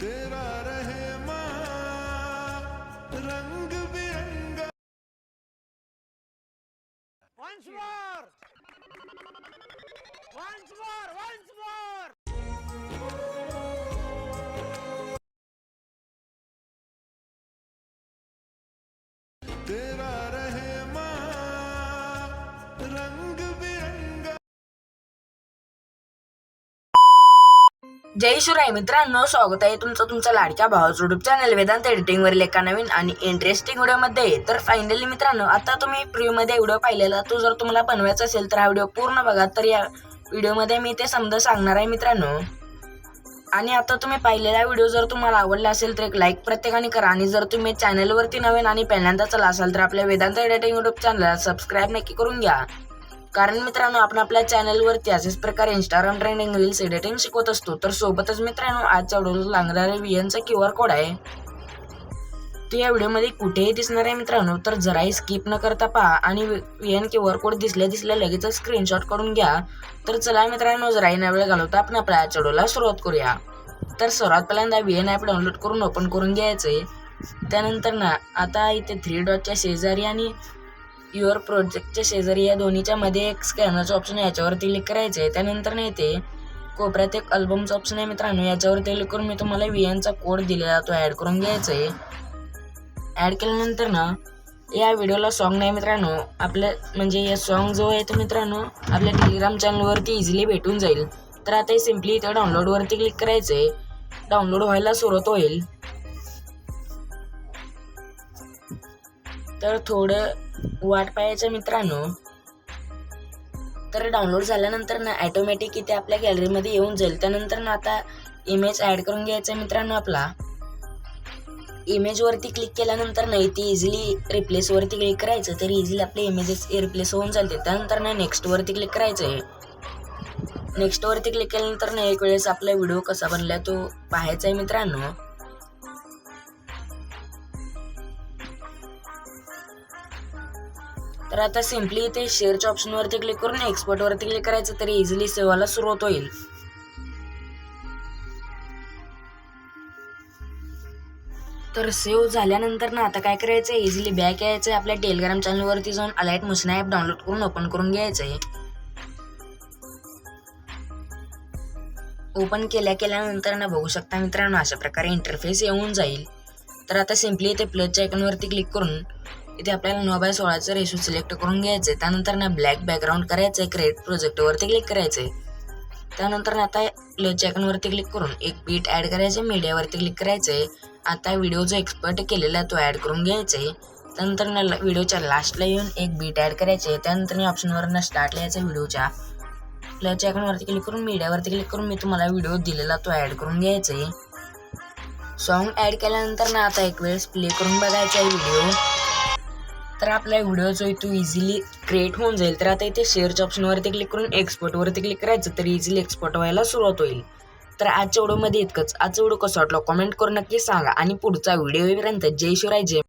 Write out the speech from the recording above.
तेरा रहमा रंग बिरंगा Once more! Once more! Once जय शिवराय मित्रांनो स्वागत आहे तुमचं तुमच्या लाडक्या भावाचं युट्यूब चॅनल वेदांत एडिटिंगवरील एका नवीन आणि इंटरेस्टिंग व्हिडिओमध्ये तर फायनली मित्रांनो आता तुम्ही प्रिव्ह्यूमध्ये व्हिडिओ पाहिलेला तो जर तुम्हाला बनवायचा असेल तर हा व्हिडिओ पूर्ण बघा. तर या व्हिडिओमध्ये मी ते समजा सांगणार आहे मित्रांनो. आणि आता तुम्ही पाहिलेला व्हिडिओ जर तुम्हाला आवडला असेल तर एक लाईक प्रत्येकाने करा. आणि जर तुम्ही चॅनलवरती नवीन आणि पहिल्यांदा चला असाल तर आपल्या वेदांत एडिटिंग युट्यूब चॅनलला सबस्क्राईब नक्की करून घ्या. कारण मित्रांनो आपण आपल्या चॅनलवरती असेच प्रकारे इंस्टाग्राम ट्रेंडिंग रील्स एडिटिंग शिकवत असतो तर सोबतच मित्रांनो आजच्या व्हिडिओला लागणारे व्हीएनचा क्यू आर कोड आहे. तो या व्हिडिओमध्ये कुठेही दिसणार आहे मित्रांनो तर जराही स्किप न करता पहा आणि व्हीएन क्यू आर कोड दिसल्या दिसल्या लगेच स्क्रीनशॉट करून घ्या. तर चला मित्रांनो जराही न वेळ घालवता आपण आपल्या आजच्या व्हिडिओला सुरुवात करूया. तर सर्वात पहिल्यांदा व्हीएन ॲप डाउनलोड करून ओपन करून घ्यायचं आहे त्यानंतर ना आता इथे थ्री डॉटच्या शेजारी आणि युअर प्रोजेक्टच्या शेजारी या दोन्हीच्या मध्ये एक स्कॅनरचं ऑप्शन आहे याच्यावरती क्लिक करायचं आहे. त्यानंतर नाही ते कोपऱ्यात एक अल्बमचं ऑप्शन आहे मित्रांनो. याच्यावरती क्लिक करून मी तुम्हाला व्ही एनचा कोड दिलेला तो ॲड करून घ्यायचा आहे. ॲड केल्यानंतर ना या व्हिडिओला सॉन्ग नाही मित्रांनो. आपल्या म्हणजे या सॉन्ग जो आहे तो मित्रांनो आपल्या टेलिग्राम चॅनलवरती इझिली भेटून जाईल. तर आता हे सिम्पली इथं डाउनलोडवरती क्लिक करायचं आहे. डाउनलोड व्हायला सुरुवात होईल. तर थोडं वाट पाहायचं मित्रांनो. तर डाउनलोड झाल्यानंतर ना ॲटोमॅटिक इथे आपल्या गॅलरीमध्ये येऊन जाईल. त्यानंतर ना आता इमेज ॲड करून घ्यायचा आहे मित्रांनो आपला. इमेजवरती क्लिक केल्यानंतर ना इथे इझिली रिप्लेसवरती क्लिक करायचं. तर इझिली आपले इमेजेस रिप्लेस होऊन चालते त्यानंतर ना नेक्स्टवरती क्लिक करायचं आहे. नेक्स्टवरती क्लिक केल्यानंतर ना एक वेळेस आपला व्हिडिओ कसा बनला तो पाहायचा आहे मित्रांनो. तर आता सिम्पली इथे शेअरच्या ऑप्शनवरती क्लिक करून एक्सपोर्टवरती क्लिक करायचं तरी इझिली सेवाला सुरुवात होईल. तर सेव्ह झाल्यानंतर ना आता काय करायचं आहे इझिली बॅक यायचं आहे आपल्या टेलिग्राम चॅनलवरती जाऊन अलाईट मशीन ॲप डाउनलोड करून ओपन करून घ्यायचं आहे ओपन केल्या केल्यानंतर ना बघू शकता मित्रांनो अशा प्रकारे इंटरफेस येऊन जाईल. तर आता सिम्पली इथे प्लसच्या आयकॉनवरती क्लिक करून इथे आपल्याला नऊ बाय सोळाचं रेशो सिलेक्ट करून घ्यायचं आहे त्यानंतर ना ब्लॅक बॅकग्राऊंड करायचं आहे क्रिएट प्रोजेक्टवरती क्लिक करायचं आहे त्यानंतर ना आता प्लसच्या आयकॉनवरती क्लिक करून एक बीट ॲड करायचं आहे मीडियावरती क्लिक करायचं आहे आता व्हिडिओ जो एक्सपर्ट केलेला आहे तो ॲड करून घ्यायचा आहे त्यानंतर ना व्हिडिओच्या लास्टला येऊन एक बीट ॲड करायचे आहे त्यानंतर या ऑप्शनवर ना स्टार्ट लिहायचं व्हिडिओच्या प्लसच्या आयकॉनवरती क्लिक करून मीडियावरती क्लिक करून मी तुम्हाला व्हिडिओ दिलेला तो ॲड करून घ्यायचा आहे सॉन्ग ॲड केल्यानंतर ना आता एक वेळेस प्ले करून बघायचा आहे व्हिडिओ तर आपला व्हिडिओ जो आहे तो इझिली क्रिएट होऊन जाईल. तर आता इथे शेअरच्या ऑप्शनवरती क्लिक करून एक्सपोर्टवरती क्लिक करायचं तर इझिली एक्सपोर्ट व्हायला सुरुवात होईल. तर आजच्या व्हिडिओमध्ये इतकंच. आजचा व्हिडिओ कसा वाटला? कमेंट करून नक्की सांगा. आणि पुढचा व्हिडिओपर्यंत. जय शिवराय जय